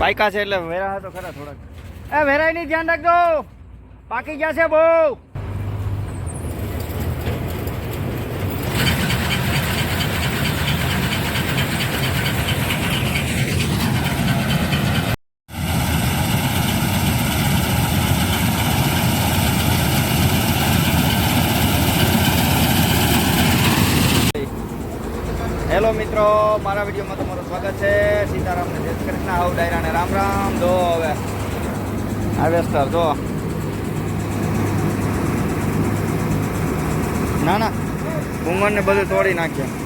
Pica છે એટલે વેરા તો ખરા થોડાક. એ વેરાયની ધ્યાન રાખજો. પાકી ગયા છે બહુ હેલો મિત્રો મારા વિડીયોમાં તમારું સ્વાગત છે. સીતારામ જય કૃષ્ણ. આવું ડાયરા ને રામ રામ. જો હવે હાર્વેસ્ટર, જો. ના ના. ઘૂંઘણ ને બધું તોડી નાખ્યા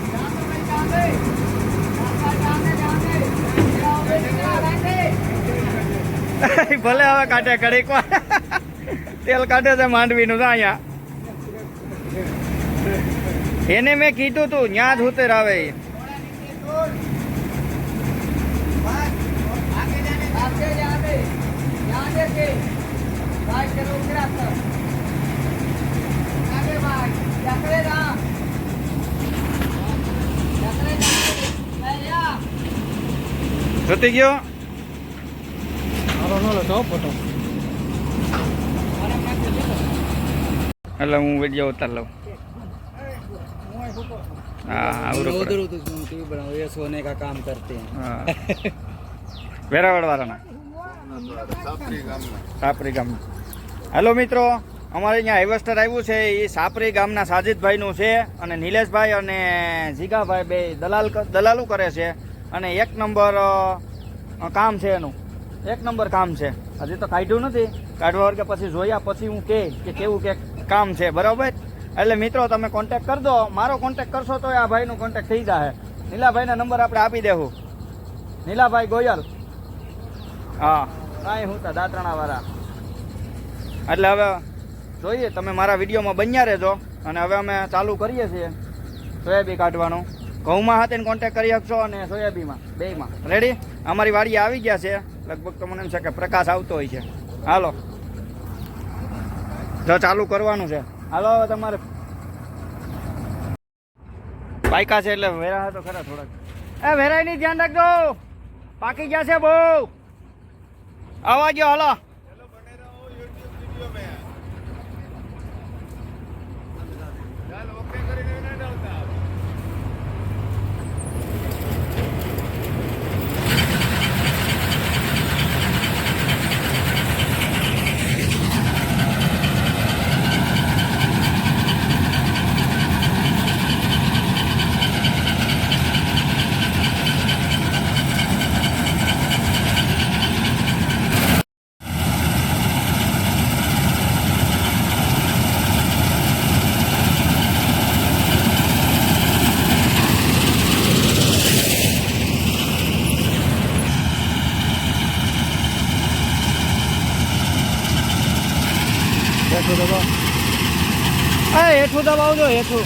ભલે હવે કાઢે કડીક તેલ કાઢે છે માંડવીનું તો અહીંયા. એને મેં કીધું તું, ન્યા જ ઉતર આવે. જોતી ગયો? એટલે હું વીડિયો ઉતાર લઉં. હા આવરું उधर પડે. उधर तुम टीवी बनाओ ये सोने का काम करते हैं હા વેરાવળ વાળાના સાપરી ગામ હેલો મિત્રો અમારે અહીંયા હાઈવેસ્ટર આવ્યું છે એ સાપરી ગામના સાજિદભાઈનું છે અને નિલેશભાઈ અને જીગાભાઈ બે દલાલ ક- દલાલું કરે છે અને એક નંબર અ, કામ છે એનું એક નંબર કામ છે હજી તો કાઢ્યું નથી કાઢવા વર્ગે પછી જોયા પછી હું કે કે કેવું કે કામ છે બરાબર એટલે મિત્રો તમે કોન્ટેક કરજો મારો કોન્ટેક કરશો તો આ ભાઈનો કોન્ટેક થઈ જાય નીલાભાઈના નંબર આપણે આપી દેવું નીલાભાઈ ગોયલ. હા. કાંઈ હું તા દાતરાણાવાળા. એટલે હવે જોઈએ તમે મારા વિડીયોમાં બન્યા રહેજો. અને હવે અમે ચાલુ કરીએ છીએ. સોયાબી કાઢવાનું. ઘઉંમાં હાથે કોન્ટેક કરી શકશો અને સોયાબીમાં બેમાં રેડી અમારી વાડી આવી ગયા છે. લગભગ તો મને એમ છે કે પ્રકાશ આવતો હોય છે. હાલો. જો ચાલુ કરવાનું છે. હાલો, હવે તમારે પાયકા છે એટલે વેરા તો ખરા થોડાક. એ વેરાયની ધ્યાન રાખજો. પાકી ગયા છે બહુ. આવા ગયો, હાલો. હેઠું દબાવ. હા હેઠું દબાવજો હેઠું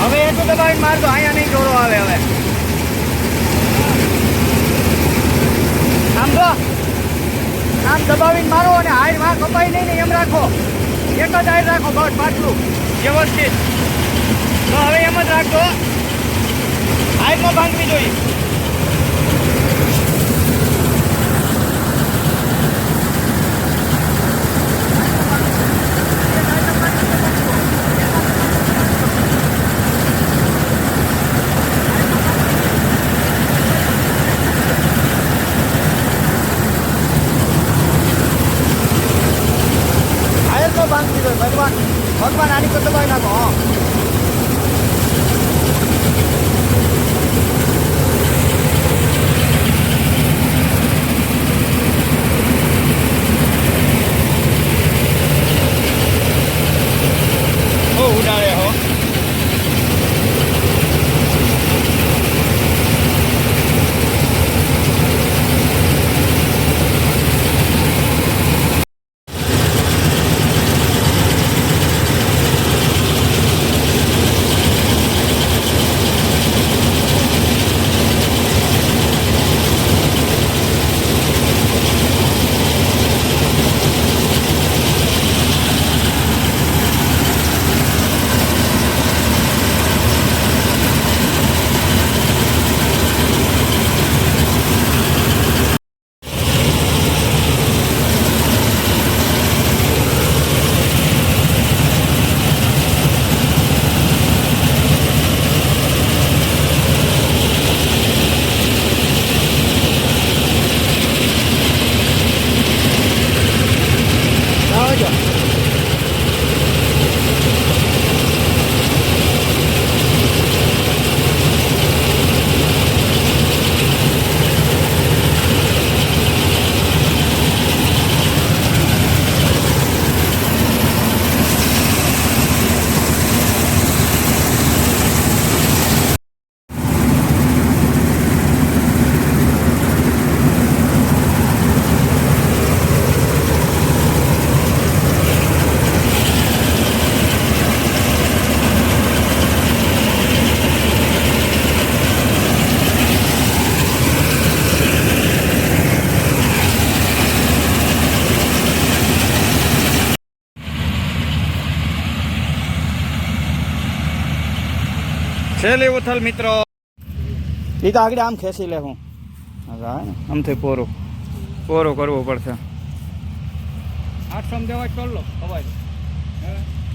હવે હેઠું દબાવીને મારજો અહીંયા નહીં જોડો આવે હવે આમ જો આમ દબાવીને મારો અને કપાય નહીં એમ રાખો. એક જ હાઈર રાખો, બસ, પાછું. વ્યવસ્થિત. તો હવે એમ જ રાખજો. હાઈરમાં ભાંગવી જોઈએ હાઈર તો ભાંગવી જોઈએ ભગવાન ભગવાન આની પર દબાવી નાખો છેલ્લી ઉથલ મિત્રો. એ તો આગળ આમ ખેંચી લે હું. આમથી પોરો. પોરો કરવો પડશે. આઠસો દેવાય ચોલ લો અવાજ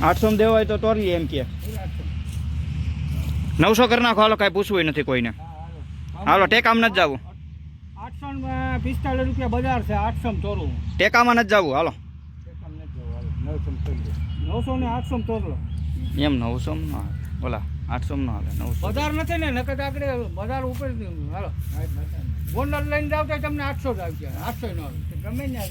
આઠસો દેવાય તો તોરીએ એમ કે. નવસો કરી નાખો હાલો કાંઈ પૂછવું નથી કોઈને. હાલો. ટેકામ નથી જવું. આઠસો પિસ્તાલીસ રૂપિયા બજાર છે આઠસો ચોરું ટેકામાં નથી જવું હાલો. નવસો ને આઠસો ચોરલો એમ નવસો બોલા ઓલા. આઠસો નો હાલે બજાર નથી ને નકર આગળ બજાર ઉપર હાલો. ગોંડલ લઈને જાવ તો તમને આઠસો જ આવી જાય આઠસો નો આવે. ગમે ત્યાં